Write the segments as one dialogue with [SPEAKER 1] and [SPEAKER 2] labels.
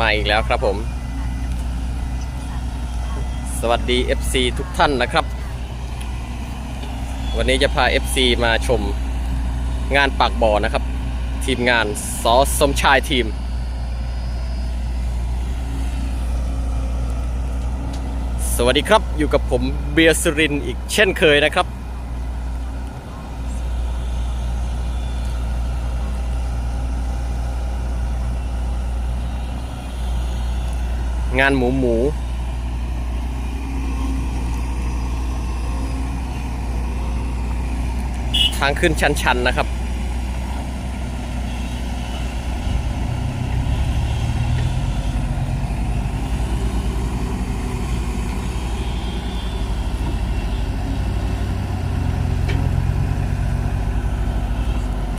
[SPEAKER 1] มาอีกแล้วครับผม สวัสดี FC ทุกท่านนะครับ วันนี้จะพา FC มาชมงานปากบ่อนะครับ ทีมงานสอสมชายทีม สวัสดีครับอยู่กับผมเบียร์สรินอีกเช่นเคยนะครับ งานหมูหมูทางขึ้นชันๆนะครับ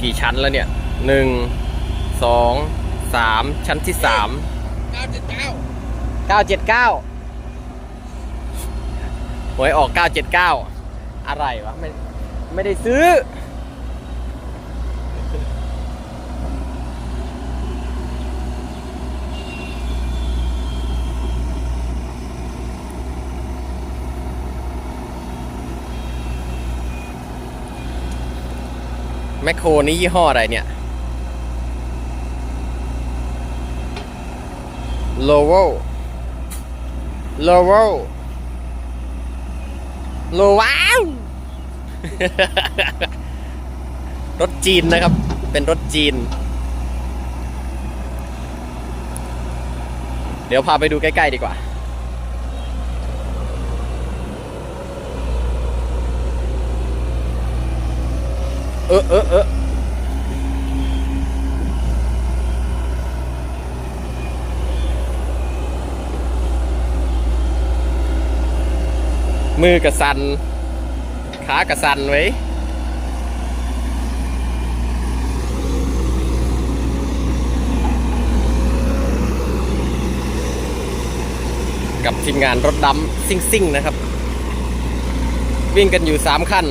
[SPEAKER 1] กี่ชั้นแล้วเนี่ยหนึ่งสองสามชั้นที่สาม
[SPEAKER 2] เก้าเจ็ดเก้า
[SPEAKER 1] เก้าเจ็ดเก้าหวยออกเก้าเจ็ดเก้าอะไรวะ ไม่ไม่ได้ซื้อ แมคโครนี้ยี่ห้ออะไรเนี่ย l o w e l l o w e l l o w e l รถจีนนะครับ เป็นรถจีน เดี๋ยวพาไปดูใกล้ ๆ ดีกว่า เออเออเออ มือกระสัน ขากระสันไว้กับทีมงานรถดำซิ่งๆนะครับ วิ่งกันอยู่ 3 คัน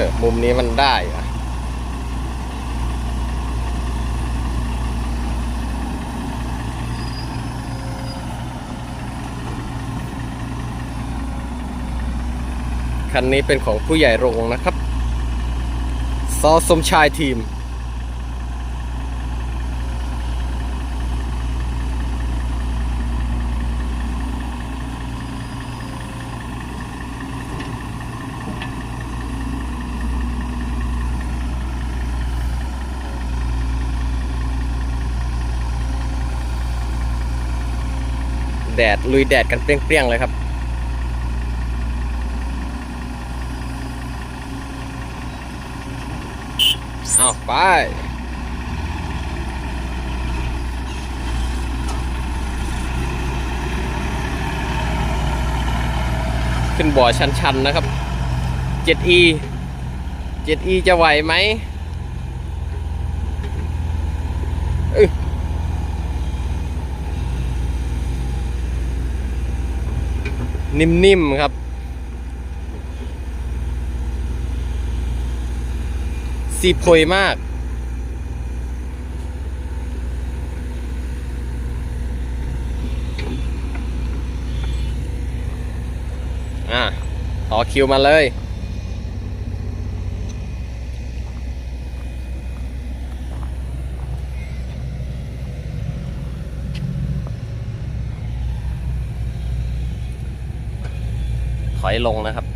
[SPEAKER 1] ออมุมนี้มันได้อะคันนี้เป็นของผู้ใหญ่โรงนะครับ ซอสมชายทีม แดด ลุยแดดกันเปรี้ยงๆเลยครับ เอาไปขึ้นบ่อชันๆนะครับ 7E 7E จะไหวไหม นิ่มๆครับซีโพยมาก อะต่อคิวมาเลย ถอยลงนะครับ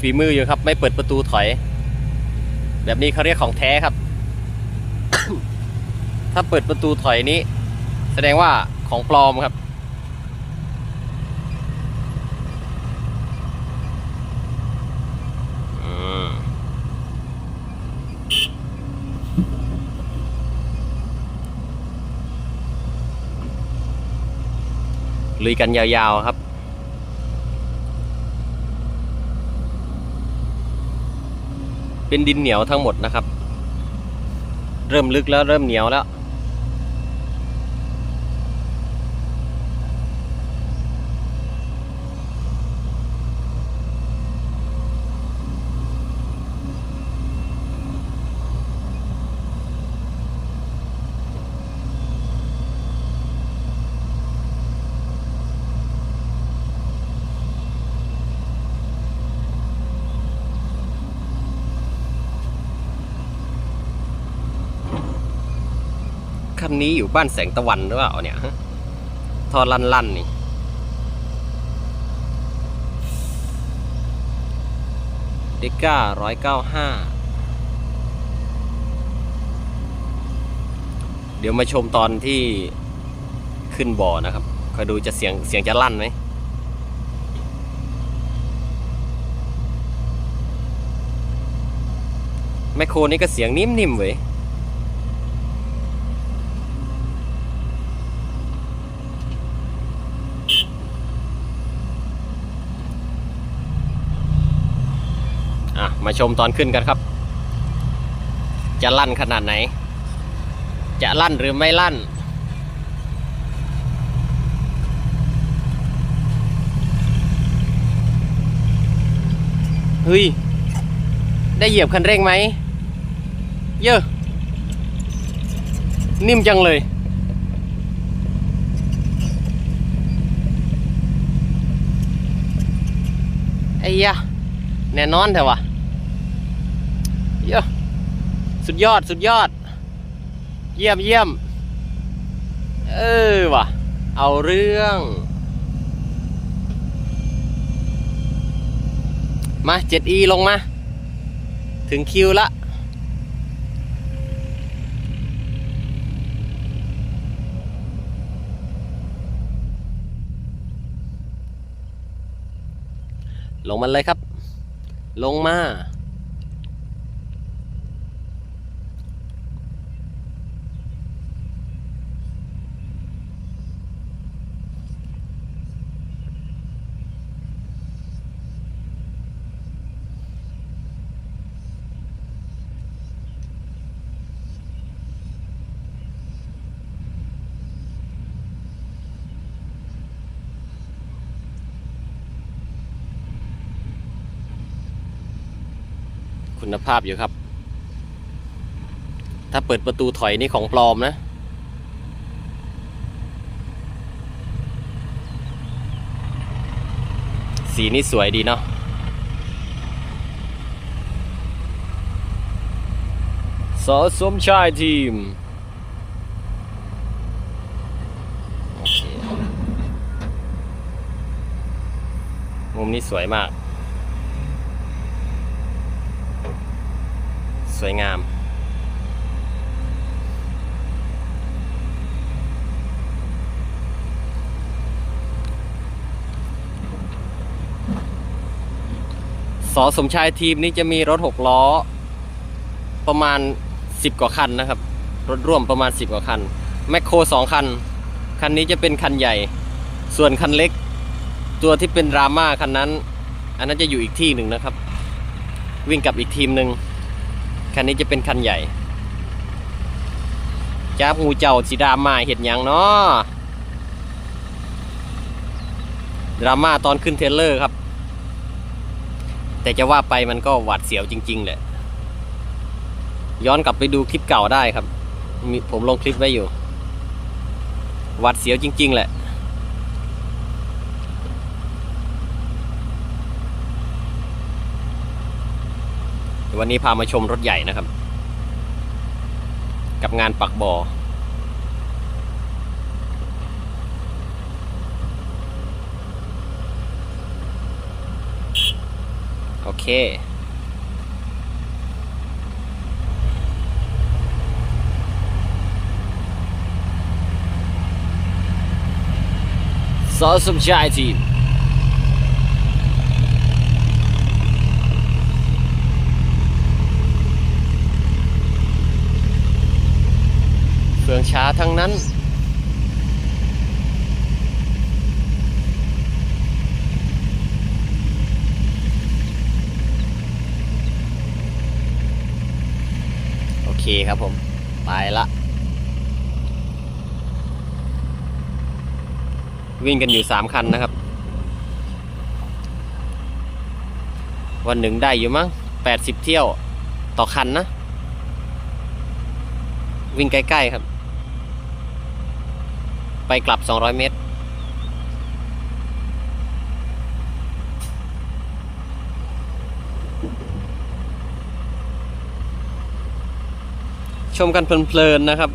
[SPEAKER 1] ฝีมืออยู่ครับ ไม่เปิดประตูถอย แบบนี้เขาเรียกของแท้ครับ ถ้าเปิดประตูถอยนี้ แสดงว่าของปลอมครับ ลุยกันยาวๆครับ เป็นดินเหนียวทั้งหมดนะครับ เริ่มลึกแล้วเริ่มเหนียวแล้วันนี้อยู่บ้านแสงตะวันหรือเปล่าเนี่ยทอลันลันนี่ เดก้าร้อยเก้าห้าเดี๋ยวมาชมตอนที่ขึ้นบ่อนะครับคอยดูจะเสียงเสียงจะลั่นไหมแมคโครนี่ก็เสียงนิ่มๆเว้ย มาชมตอนขึ้นกันครับ จะลั่นขนาดไหน จะลั่นหรือไม่ลั่น เฮ้ย ได้เหยียบคันเร่งไหม เยอะ นิ่มจังเลยไอ้ยะแน่นอนแต่วะ เยอะสุดยอดสุดยอด เยี่ยมเยี่ยม เออว่ะ เอาเรื่อง มา 7e ลงมา ถึงคิวละลงมาเลยครับ ลงมา คุณภาพอยู่ครับ ถ้าเปิดประตูถอยนี่ของปลอมนะ สีนี่สวยดีเนาะสอสมชายทีมมุมนี้สวยมาก สวยงาม สอสมชายทีมนี้จะมีรถหกล้อ ประมาณ10กว่าคันนะครับ รถร่วมประมาณ10กว่าคัน แมคโครสองคัน คันนี้จะเป็นคันใหญ่ ส่วนคันเล็ก ตัวที่เป็นราม่าคันนั้น อันนั้นจะอยู่อีกที่หนึ่งนะครับ วิ่งกับอีกทีมหนึ่ง คันนี้จะเป็นคันใหญ่จ้าบงูเจ้าสีดราม่าเห็ดยังเนาะดราม่าตอนขึ้นเทเลอร์ครับ แต่จะว่าไปมันก็หวาดเสียวจริง ๆ แหละ ย้อนกลับไปดูคลิปเก่าได้ครับมีผมลงคลิปไว้อยู่ หวาดเสียวจริง ๆ แหละ วันนี้พามาชมรถใหญ่นะครับ กับงานปักบอ่อโอเคสอสมชายทีม ฟืองช้าทั้งนั้น โอเคครับผม ไปละ วิ่งกันอยู่สามคันนะครับ วันหนึ่งได้อยู่มั้งแปดสิบเที่ยวต่อคันนะวิ่งใกล้ ๆ ครับ ไปกลับ 200 เมตร ชมกันเพลินๆนะครับ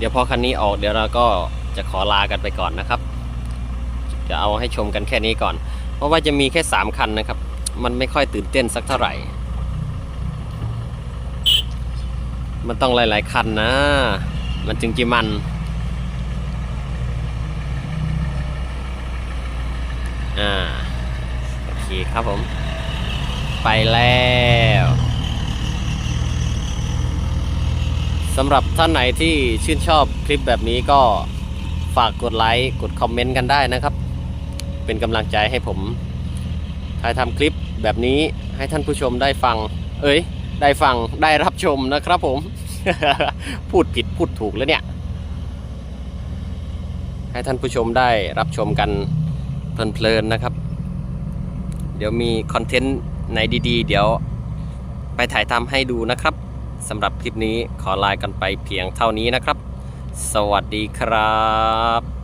[SPEAKER 1] เดี๋ยวพอคันนี้ออกเดี๋ยวเราก็จะขอลากันไปก่อนนะครับ จะเอาให้ชมกันแค่นี้ก่อน เพราะว่าจะมีแค่ 3 คันนะครับ มันไม่ค่อยตื่นเต้นสักเท่าไหร่ มันต้องหลาย ๆ คันนะ มันจึงจะมันอ่าโอเคครับผม ไปแล้ว สำหรับท่านไหนที่ชื่นชอบคลิปแบบนี้ก็ฝากกดไลค์กดคอมเมนต์กันได้นะครับ เป็นกำลังใจให้ผมถ่ายทำคลิปแบบนี้ให้ท่านผู้ชมได้ฟัง เอ้ย ได้ฟังได้รับชมนะครับผม พูดผิดพูดถูกแล้วเนี่ย ให้ท่านผู้ชมได้รับชมกันเพลินๆนะครับ เดี๋ยวมีคอนเทนต์ไหนดีๆ เดี๋ยวไปถ่ายทำให้ดูนะครับ สำหรับคลิปนี้ขอลากันไปเพียงเท่านี้นะครับ สวัสดีครับ